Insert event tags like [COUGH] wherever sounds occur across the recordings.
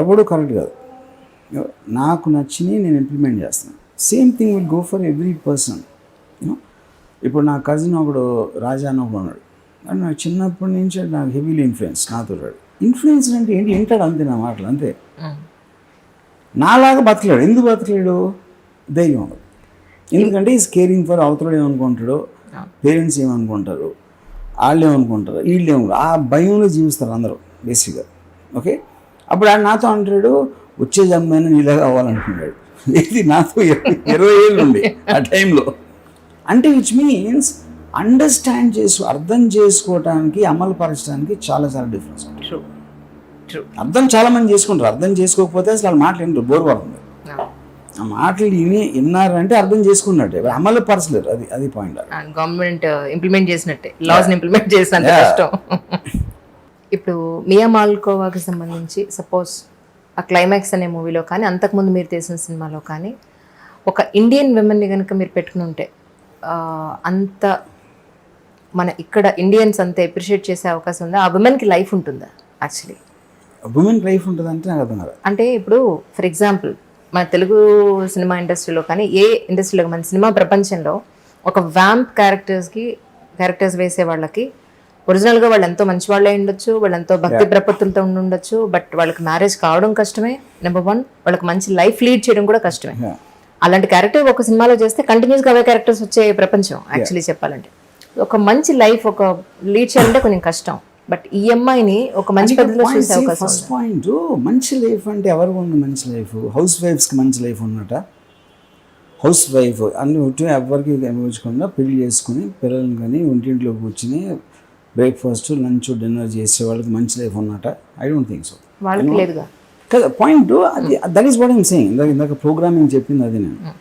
ఎవడు కరెక్ట్ కాదు. నాకు నచ్చినవి నేను ఇంప్లిమెంట్ చేస్తాను. Same thing will go for every person ఇప్పుడు నా కజిన్ ఒకడు రాజా అని ఒకడు ఉన్నాడు. కానీ నాకు చిన్నప్పటి నుంచి నాకు హెవీలీ ఇన్ఫ్లుయెన్స్ నాతో ఇన్ఫ్లుయెన్స్ అంటే ఏంటి? వింటాడు అంతే నా మాటలు అంతే. నాలాగా బతకలేడు. ఎందుకు బతకలేడు? ధైర్యం ఉండదు ఎందుకంటే ఈజ్ కేరింగ్ ఫర్ అవతల ఏమనుకుంటాడు పేరెంట్స్ ఏమనుకుంటారు వాళ్ళు ఏమనుకుంటారు వీళ్ళు ఏమనుకుంటారు. ఆ భయంలో జీవిస్తారు అందరూ బేసిక్గా ఓకే అప్పుడు ఆయన నాతో అంటాడు వచ్చే జన్మైన నీలాగా అవ్వాలనుకున్నాడు [LAUGHS] ఇది నాతో ఇరవై- ఏళ్ళు ఉండి ఆ టైంలో. అంటే విచ్ మీన్స్ అండర్స్టాండ్ చేసు అర్థం చేసుకోవటానికి అమలు పరచడానికి చాలా చాలా డిఫరెన్స్ ఉంటుంది. ట్రూ ట్రూ అర్థం చాలా మంది చేసుకుంటారు. అర్థం చేసుకోకపోతే అసలు వాళ్ళ మాటలు ఏంటో బోర్ పడుతుంది ఆ. మాటలు విని విన్నారంటే అర్థం చేసుకున్నట్టే. అమలు పరచలేరు అది అది పాయింట్ గవర్నమెంట్ ఇంప్లిమెంట్ చేసినట్టే. లాస్ ఇంప్లిమెంట్ చేసినంత. కష్టం. [LAUGHS] ఇప్పుడు మియా మాల్కోవాకి సంబంధించి సపోజ్ ఆ క్లైమాక్స్ అనే మూవీలో కానీ అంతకుముందు మీరు తీసిన సినిమాలో కానీ ఒక ఇండియన్ విమెన్ని కనుక మీరు పెట్టుకుని ఉంటే అంత మన ఇక్కడ ఇండియన్స్ అంత ఎప్రిషియేట్ చేసే అవకాశం ఉందా? ఆ విమెన్కి లైఫ్ ఉంటుందా యాక్చువల్లీ ఉమెన్ లైఫ్ ఉంటుంది అంటే నాకు అర్థం కాదు. అంటే ఇప్పుడు ఫర్ ఎగ్జాంపుల్ మన తెలుగు సినిమా ఇండస్ట్రీలో కానీ ఏ ఇండస్ట్రీలో మన సినిమా ప్రపంచంలో ఒక వ్యాంప్ క్యారెక్టర్స్కి క్యారెక్టర్స్ వేసే వాళ్ళకి ఒరిజినల్గా వాళ్ళు ఎంతో మంచి వాళ్ళే ఉండొచ్చు వాళ్ళు ఎంతో భక్తి ప్రపత్తులతో ఉండి ఉండొచ్చు బట్ వాళ్ళకి మ్యారేజ్ కావడం కష్టమే. నెంబర్ వన్ వాళ్ళకి మంచి లైఫ్ లీడ్ చేయడం కూడా కష్టమే. అలాంటి క్యారెక్టర్ ఒక సినిమాలో చేస్తే కంటిన్యూస్గా అవే క్యారెక్టర్స్ వచ్చే ప్రపంచం యాక్చువల్లీ చెప్పాలంటే. ఒక మంచి లైఫ్ ఒక లీడ్ చేయాలంటే కొంచెం కష్టం. బట్ ఈ అమ్మాయిని ఒక మంచి పద్ధతిలో చూసే అవకాశం ఫస్ట్ పాయింట్ మంచి లైఫ్ అంటే ఎవరికి ఉంది మంచి లైఫ్? హౌస్ వైఫ్స్కి మంచి లైఫ్ ఉన్నట హౌస్ వైఫ్ అన్ని ఎవరికి అనుభవించకుండా పెళ్ళి చేసుకుని పిల్లల్ని కానీ ఒంటింట్లో కూర్చుని బ్రేక్ఫాస్ట్ లంచ్ డిన్నర్ చేసే వాళ్ళకి మంచి లైఫ్ ఉన్నట ఐ డోంట్ థింక్ సో కదా పాయింట్ అది that is what I'm saying ఇందాక ఇందాక ప్రోగ్రామింగ్ చెప్పింది అది నేను.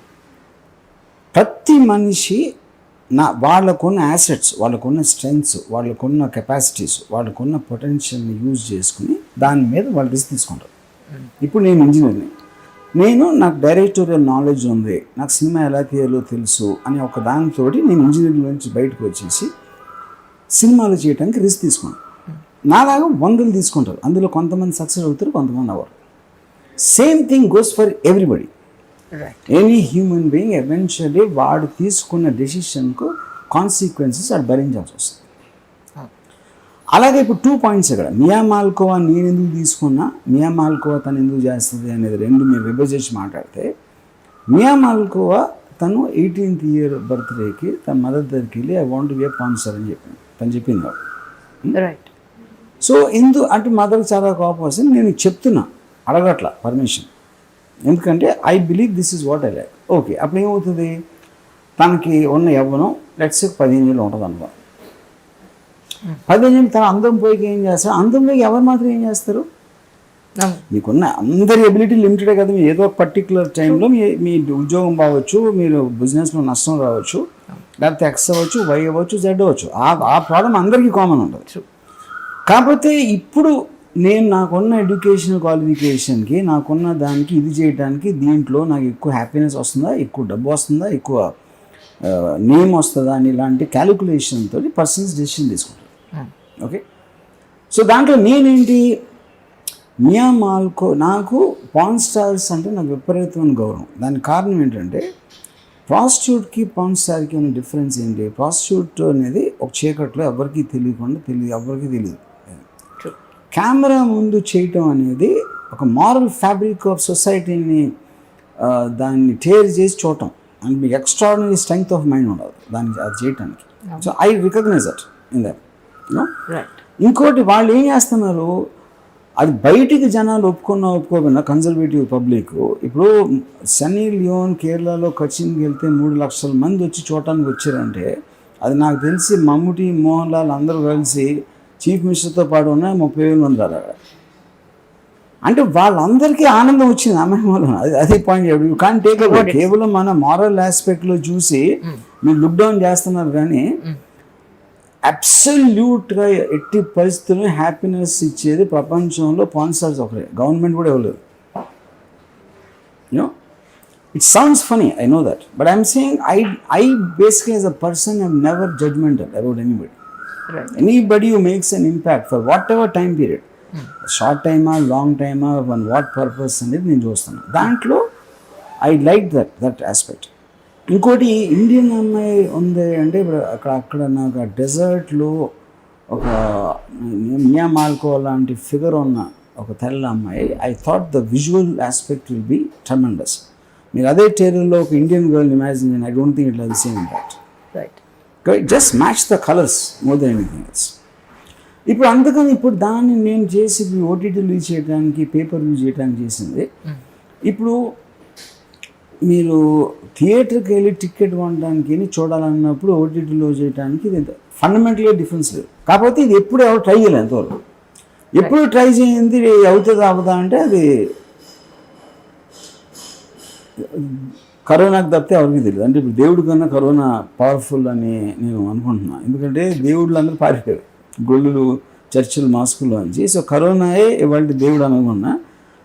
ప్రతి మనిషి నా వాళ్ళకున్న యాసెట్స్ వాళ్ళకున్న స్ట్రెంగ్స్ వాళ్ళకున్న కెపాసిటీస్ వాళ్ళకున్న పొటెన్షియల్ని యూజ్ చేసుకుని దాని మీద వాళ్ళు రిస్క్ తీసుకుంటారు. ఇప్పుడు నేను ఇంజనీర్ని నేను నాకు డైరెక్టోరియల్ నాలెడ్జ్ ఉంది నాకు సినిమా ఎలా తీయాలో తెలుసు అని ఒక దానితోటి నేను ఇంజనీరింగ్ నుంచి బయటకు వచ్చేసి సినిమాలు చేయడానికి రిస్క్ తీసుకున్నాను నాలాగా వందలు తీసుకుంటారు. అందులో కొంతమంది సక్సెస్ అవుతారు కొంతమంది అవ్వరు same thing goes for everybody any human being eventually వాడు తీసుకున్న డెసిషన్కు కాన్సిక్వెన్సెస్ వాడు భరించాల్సి వస్తుంది అలాగే ఇప్పుడు టూ పాయింట్స్ ఇక్కడ. మియా మాల్కోవా నేను ఎందుకు తీసుకున్నా? మియా మాల్కోవా తను ఎందుకు చేస్తుంది అనేది రెండు మేము విభజించి మాట్లాడితే మియా మాల్కోవా తను ఎయిటీన్త్ ఇయర్ బర్త్డేకి తన మదర్ దగ్గరికి వెళ్ళి ఐ వాంట్ బి ఏ పాన్సర్ అని చెప్పింది తను చెప్పింది వాడు. రైట్ సో ఎందు అంటే మదర్కి చాలా కోపం వస్తుంది. నేను చెప్తున్నా అడగట్ల పర్మిషన్ ఎందుకంటే I believe this is what I like okay అప్పుడు ఏమవుతుంది? తనకి ఉన్న యవ్వనం లెట్స్ పదిహేను ఏళ్ళు ఉంటుంది అనుకో. పదిహేను ఏళ్ళు తన అందం పోయికి ఏం చేస్తారు? అందం పోయి ఎవరు మాత్రం ఏం చేస్తారు? మీకున్న అందరి ఎబిలిటీ లిమిటెడే కదా మీ ఏదో పర్టికులర్ టైంలో మీ మీ ఉద్యోగం బాగవచ్చు మీరు బిజినెస్లో నష్టం రావచ్చు. లేకపోతే ఎక్స్ అవ్వచ్చు వై అవ్వచ్చు జెడ్ అవ్వచ్చు. ఆ ఆ ప్రాబ్లం అందరికీ కామన్ ఉంటుంది. కాకపోతే ఇప్పుడు నేను నాకున్న ఎడ్యుకేషన్ క్వాలిఫికేషన్కి నాకున్న దానికి ఇది చేయడానికి దీంట్లో నాకు ఎక్కువ హ్యాపీనెస్ వస్తుందా ఎక్కువ డబ్బు వస్తుందా ఎక్కువ నేమ్ వస్తుందా అని ఇలాంటి క్యాలిక్యులేషన్ తోటి పర్సన్స్ డెసిషన్ తీసుకుంటారు ఓకే సో దాంట్లో నేనేంటి? మియా మాల్కో నాకు పాన్ స్టార్స్ అంటే నాకు విపరీతమైన గౌరవం. దానికి కారణం ఏంటంటే ప్రాస్టిట్యూట్కి పాన్ స్టార్కి ఉన్న డిఫరెన్స్ ఏంటి? ప్రాస్టిట్యూట్ అనేది ఒక చీకట్లో ఎవరికీ తెలియకుండా తెలియదు ఎవరికీ తెలియదు కెమెరా ముందు చేయటం అనేది ఒక మారల్ ఫ్యాబ్రిక్ ఆఫ్ సొసైటీని దాన్ని టేర్ చేసి చూడటం. అండ్ మీకు ఎక్స్ట్రాడినరీ స్ట్రెంగ్త్ ఆఫ్ మైండ్ ఉండదు దాన్ని అది చేయటానికి. So I recognise that in that ఇంకోటి వాళ్ళు ఏం చేస్తున్నారు? అది బయటికి జనాలు ఒప్పుకున్న ఒప్పుకోకుండా కన్జర్వేటివ్ పబ్లిక్ ఇప్పుడు సన్నీ లియోన్ కేరళలో కచిన్కి వెళ్తే మూడు లక్షల మంది వచ్చి చూడటానికి వచ్చారంటే అది నాకు తెలిసి మమ్ముటి మోహన్ లాల్ అందరూ కలిసి చీఫ్ మినిస్టర్తో పాటు ఉన్న ముప్పై వేలు మంది. అంటే వాళ్ళందరికీ ఆనందం వచ్చింది అమ్మాయి అది అదే పాయింట్ యూ కాన్ టేక్ కేవలం మన మారల్ ఆస్పెక్ట్లో చూసి మీరు లుక్ డౌన్ చేస్తున్నారు కానీ అబ్సల్యూట్గా ఎట్టి పరిస్థితుల్లో హ్యాపీనెస్ ఇచ్చేది ప్రపంచంలో పాన్సర్స్ ఒకరే. గవర్నమెంట్ కూడా ఇవ్వలేదు. You know it sounds funny I know that but I'm saying I I basically as a person I'm never judgemental about anybody anybody who makes an impact for whatever time period short టైమా long టైమా one what purpose అనేది నేను చూస్తున్నాను దాంట్లో I like that that aspect ఇంకోటి Indian అమ్మాయి ఉంది అంటే ఇప్పుడు అక్కడ అక్కడ నాకు ఆ డెజర్ట్లో ఒక మియా మాల్కో లాంటి ఫిగర్ ఉన్న ఒక తెల్ల అమ్మాయి I thought the visual aspect will be tremendous మీరు అదే టేబుల్లో ఒక Indian girl imagine I don't think it the same that right just match the colours more than anything else ఇప్పుడు అందుకని ఇప్పుడు దాన్ని నేను చేసి ఇప్పుడు ఓటీటీ రిలీజ్ చేయడానికి పేపర్ రిలీజ్ చేయడానికి చేసింది. ఇప్పుడు మీరు థియేటర్కి వెళ్ళి టికెట్ కొనడానికి చూడాలన్నప్పుడు ఓటీటీలో చేయడానికి ఇది ఫండమెంటల్గా డిఫరెన్స్ లేదు. కాకపోతే ఇది ఎప్పుడు ఎవరు ట్రై చేయలేదు ఎంతవరకు ఎప్పుడు ట్రై చేయింది అవుతుందా అవుదా అంటే అది కరోనాకు తప్పితే ఎవరికి తెలియదు. అంటే ఇప్పుడు దేవుడి కన్నా కరోనా పవర్ఫుల్ అని నేను అనుకుంటున్నాను ఎందుకంటే దేవుళ్ళు అందరూ పారిపోయారు. గొల్లులు చర్చిలు మాస్కులు అని సో కరోనాయే ఇవాళ దేవుడు అనుకున్నా.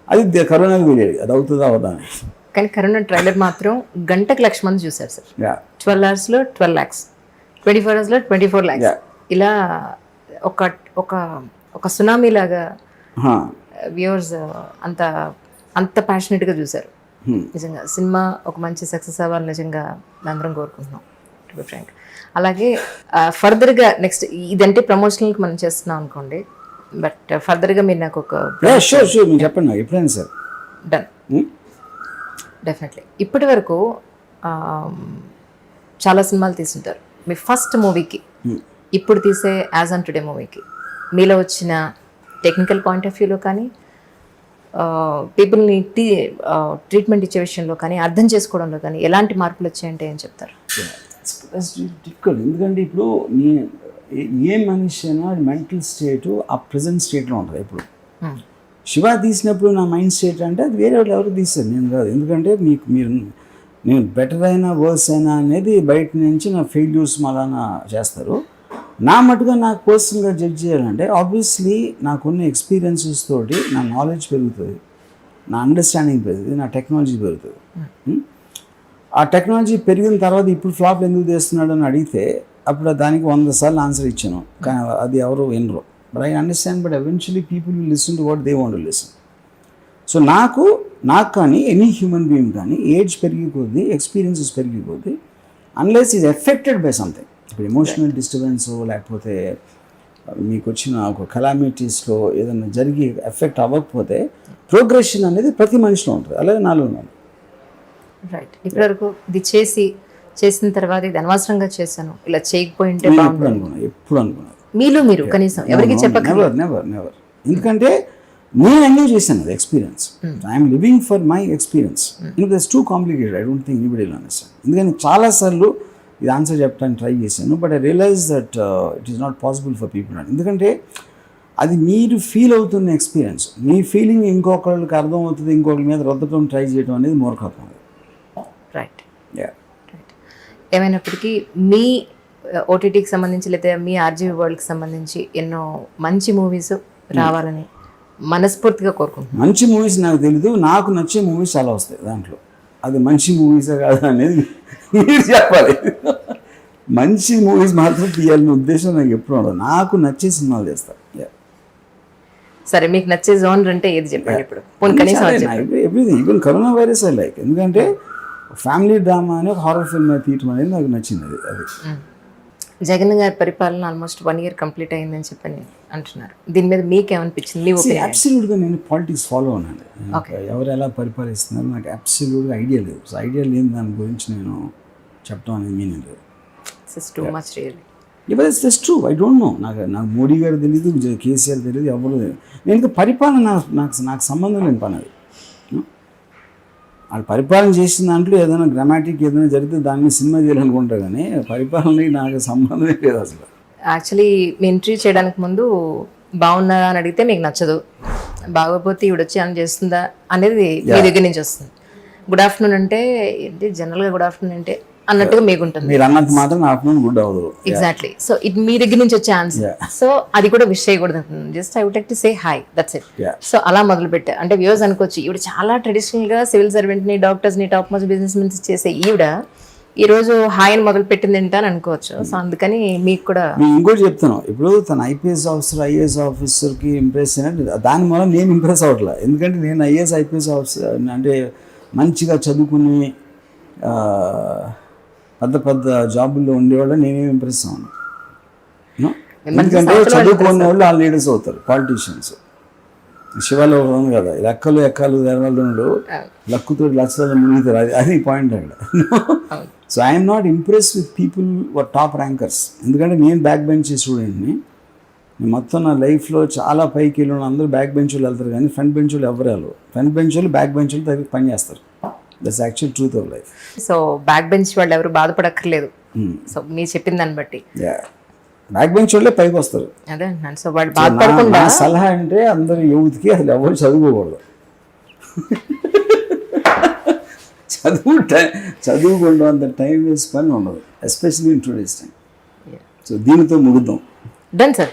అది దే- కరోనాకు తెలియదు అది అవుతుందా అవుదా అని. కానీ కరోనా ట్రైలర్ మాత్రం గంటకు లక్ష మంది చూశారు సార్. ట్వెల్వ్ అవర్స్లో ట్వెల్వ్ ల్యాక్స్ ట్వంటీ ఫోర్ అవర్స్లో ట్వంటీ ఫోర్ ల్యాక్స్. ఇలా ఒక ఒక ఒక సునామీ లాగా. వ్యూవర్స్ అంత అంత ప్యాషనెట్గా చూశారు. నిజంగా సినిమా ఒక మంచి సక్సెస్ అవ్వాలని నిజంగా అందరం కోరుకుంటున్నాం టు ఫ్రాంక్ అలాగే ఫర్దర్గా నెక్స్ట్ ఇదంటే ప్రమోషనల్కి మనం చేస్తున్నాం అనుకోండి బట్ ఫర్దర్గా మీరు నాకు ఒక చెప్పండి ఎప్పుడైనా సార్. డన్? డెఫినెట్లీ ఇప్పటి వరకు చాలా సినిమాలు తీసుంటారు మీ ఫస్ట్ మూవీకి ఇప్పుడు తీసే యాజ్ ఆన్ టుడే మూవీకి మీలో వచ్చిన టెక్నికల్ పాయింట్ ఆఫ్ వ్యూలో కానీ పీపుల్ని టీ ట్రీట్మెంట్ ఇచ్చే విషయంలో కానీ అర్థం చేసుకోవడంలో కానీ ఎలాంటి మార్పులు వచ్చాయంటే ఏం చెప్తారు? డిఫికల్ట్ ఎందుకంటే ఇప్పుడు ఏ మనిషి అయినా మెంటల్ స్టేట్ ఆ ప్రజెంట్ స్టేట్లో ఉంటుంది ఇప్పుడు Hmm. శివ తీసినప్పుడు నా మైండ్ స్టేట్ అంటే అది వేరే వాళ్ళు ఎవరు తీస్తారు నేను కాదు. ఎందుకంటే మీకు మీరు నేను బెటర్ అయినా వర్స్ అయినా అనేది బయట నుంచి నా ఫెయిల్యూర్స్ మళ్ళా చేస్తారు. నా మటుగా నాకు పర్సనల్గా జడ్జ్ చేయాలంటే ఆబ్వియస్లీ నాకున్న ఎక్స్పీరియన్సెస్ తోటి నా నాలెడ్జ్ పెరుగుతుంది. నా అండర్స్టాండింగ్ పెరుగుతుంది నా టెక్నాలజీ పెరుగుతుంది. Hmm? ఆ టెక్నాలజీ పెరిగిన తర్వాత ఇప్పుడు ఫ్లాప్ ఎందుకు చేస్తున్నాడు అని అడిగితే అప్పుడు దానికి వంద సార్లు ఆన్సర్ ఇచ్చాను. కానీ అది ఎవరు వినరు. But I understand but eventually people will listen to what they want listen so నాకు నాకు కానీ ఎనీ హ్యూమన్ బీయింగ్ కానీ ఏజ్ పెరిగి కొద్దీ ఎక్స్పీరియన్సెస్ పెరిగి కొద్దీ unless is affected by something ఇప్పుడు ఎమోషనల్ డిస్టర్బెన్స్ లేకపోతే మీకు వచ్చిన ఒక కలామిటీస్లో ఏదైనా జరిగి ఎఫెక్ట్ అవ్వకపోతే ప్రోగ్రెషన్ అనేది ప్రతి మనిషిలో ఉంటుంది. అలాగే నాలో ఉన్నాను రైట్ ఇప్పటివరకు ఇది చేసి చేసిన తర్వాత ఇది అనవసరంగా చేశాను. ఇలా చేయకపోయి ఉంటే నేను బాగుంది ఎప్పుడు అనుకున్నా ఎప్పుడు అనుకున్నా. మీలో మీరు కనీసం ఎవరికి చెప్పక నెవర్ నెవర్ నెవర్ ఎందుకంటే నేను ఎంజాయ్ చేశాను అది experience I'm living for my experience ఇంకా that's too complicated I don't think anybody understand ఎందుకని చాలాసార్లు ఇది ఆన్సర్ చెప్పడానికి ట్రై చేశాను but I realise that it is not possible for people అని ఎందుకంటే అది మీరు ఫీల్ అవుతున్న ఎక్స్పీరియన్స్ మీ ఫీలింగ్ ఇంకొకరికి అర్థం అవుతుంది ఇంకొకరి మీద రుద్దటం ట్రై చేయడం అనేది మూర్ఖత్వం. రైట్ ఏమైనప్పటికీ మీ ఓటీటీకి సంబంధించి లేదా మీ ఆర్జీవీ వరల్డ్కి సంబంధించి ఎన్నో మంచి మూవీస్ రావాలని మనస్ఫూర్తిగా కోరుకుంటున్నాను. మంచి మూవీస్ నాకు తెలీదు నాకు నచ్చే మూవీస్ చాలా వస్తాయి దాంట్లో. అది మంచి మూవీసే కాదా అనేది మీరు చెప్పాలి. మంచి మూవీస్ మాత్రం తీయాలనే ఉద్దేశం నాకు ఎప్పుడు ఉండదు. నాకు నచ్చే సినిమాలు చేస్తాను. సరే మీకు నచ్చే జోనర్ అంటే ఏది చెప్పండి ఇప్పుడు? Everything even corona virus I like ఎందుకంటే ఫ్యామిలీ డ్రామా అని హారర్ ఫిల్మ్ తీయటం అనేది నాకు నచ్చింది అది. అది జగన్ గారి పరిపాలన ఆల్మోస్ట్ వన్ ఇయర్ కంప్లీట్ అయిందని చెప్పని అంటున్నారు. దీని మీద మీకేమనిపించింది? మీ ఒపీనియన్ అబ్సల్యూట్గా నేను పాలిటిక్స్ ఫాలో అవునండి ఎవరు ఎలా పరిపాలిస్తున్నారు నాకు అబ్సల్యూట్గా ఐడియా లేదు. సో ఐడియా లేని దాని గురించి నేను చెప్పడం అనేది మీనింగ్ లేదు. Too much it's just true I don't know నాకు నాకు మోడీ గారు తెలియదు కేసీఆర్ తెలియదు ఎవరు తెలియదు నేను పరిపాలన నాకు నాకు నాకు సంబంధం లేని పని అది. వాళ్ళు పరిపాలన చేసిన దాంట్లో ఏదైనా గ్రామాటిక్ ఏదైనా జరిగితే దాని మీద సినిమా చేయాలనుకుంటా కానీ పరిపాలనకి నాకు సంబంధమే లేదు అసలు. యాక్చువల్లీ ఇంటర్వ్యూ చేయడానికి ముందు బాగున్నారా అని అడిగితే మీకు నచ్చదు. బాగోపోతే ఈవిడ వచ్చి అని చేస్తుందా అనేది మీ దగ్గర నుంచి వస్తుంది. గుడ్ ఆఫ్టర్నూన్ అంటే ఏంటి? జనరల్గా గుడ్ ఆఫ్టర్నూన్ అంటే అన్నట్టుగా మీకు ఉంటుంది మీరు అన్నంత మాత్రం ఆఫ్టర్నూన్ గుడ్ అవ్వదు. ఎగ్జాక్ట్లీ సో ఇట్ మీ దగ్గర నుంచి వచ్చే ఆన్సర్ సో అది కూడా విష్ చేయకూడదు. Just I would like to say hi that's it. So అలా మొదలు పెట్టా అంటే వ్యూస్ అనుకోవచ్చు ఈవిడ చాలా ట్రెడిషనల్గా సివిల్ సర్వెంట్ని డాక్టర్స్ని టాప్ మోస్ట్ బిజినెస్ మెన్స్ చేసే ఈవిడ ఈరోజు హాయ్ అని మొదలు పెట్టింది ఏంటని అనుకోవచ్చు. సో అందుకని మీకు కూడా ఇంకోటి చెప్తాను ఇప్పుడు తన ఐపీఎస్ ఆఫీసర్ ఐఏఎస్ ఆఫీసర్కి ఇంప్రెస్ అయినట్టు దాని మూలం నేను ఇంప్రెస్ అవ్వట్లే. ఎందుకంటే నేను ఐఏఎస్ ఐపీఎస్ ఆఫీసర్ అంటే మంచిగా చదువుకుని పెద్ద పెద్ద జాబుల్లో ఉండేవాళ్ళు నేనేం ఇంప్రెస్ అవ్వను. No? ఎందుకంటే చదువుకున్న వాళ్ళు ఆ లీడర్స్ అవుతారు పాలిటీషియన్స్ శివాలో ఉంది కదా లెక్కలు ఎక్కలు తెరవడంలో లక్కుతో లక్షల మునిగితారు అది అది పాయింట్ అక్కడ so I'm not impress with people were top rankers ఎందుకంటే నేను బ్యాక్ బెంచ్ స్టూడెంట్ని నేను మొత్తం నా లైఫ్లో చాలా పైకి వెళ్ళిన అందరూ బ్యాక్ బెంచ్ వాళ్ళు వెళ్తారు కానీ ఫ్రంట్ బెంచ్ వాళ్ళు ఎవరు వెళ్ళరు. ఫ్రంట్ బెంచ్ వాళ్ళు బ్యాక్ బెంచ్ వాళ్ళు దగ్గర పని చేస్తారు. That's actual truth of life so back bench వాళ్ళు ఎవరు బాధపడక్కర్లేదు. సో మీరు చెప్పిన దాన్ని బట్టి. బ్యాక్ బెంచ్ వాళ్ళే పైకి వస్తారు. అదే సో వాళ్ళు బాధపడకుండా సలహా అంటే అందరు యూత్కి అసలు ఎవరు చదువుకోకూడదు. [LAUGHS] చదువు టైం చదువుకోవడం అంత టైం వేస్ట్ పని ఉండదు ఇన్ టుడేస్ టైం సో దీనితో ముగుద్దాం. Done sir